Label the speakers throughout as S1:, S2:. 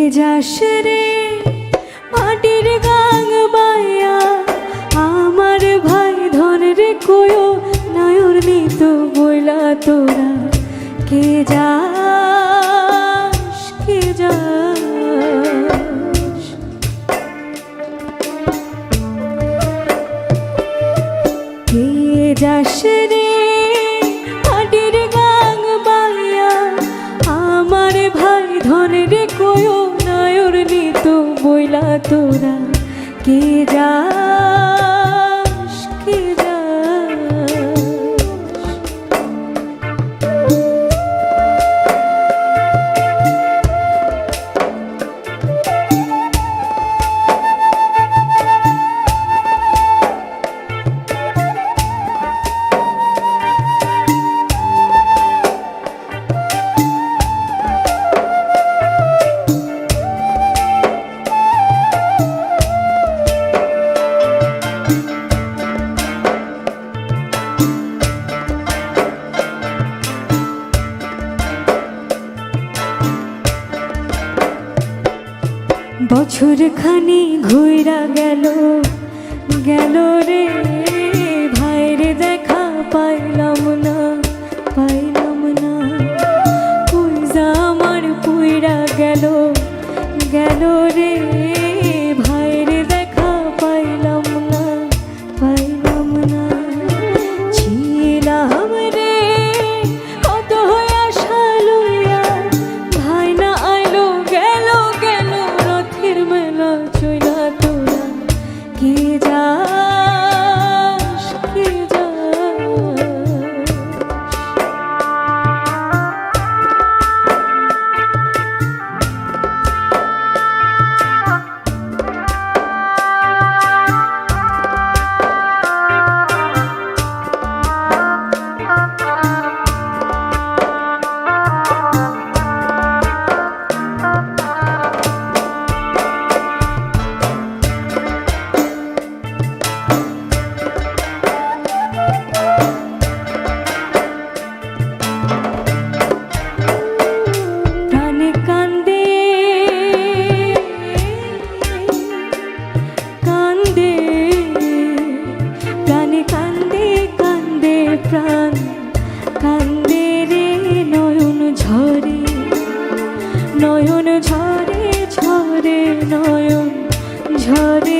S1: ভুলে যাস রে, মাটির গাং বাইয়া আমার ভাই ধন রে কয়ো নায়র নিত বইলা তোরা, কে যা তোরা কে যা বছর খানি ঘুরা গেল গেল রে ভাইরে দেখা পাইলাম না। নয়ন ঝরে ঝরে নয়ন ঝরে।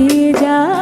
S1: রেখে যা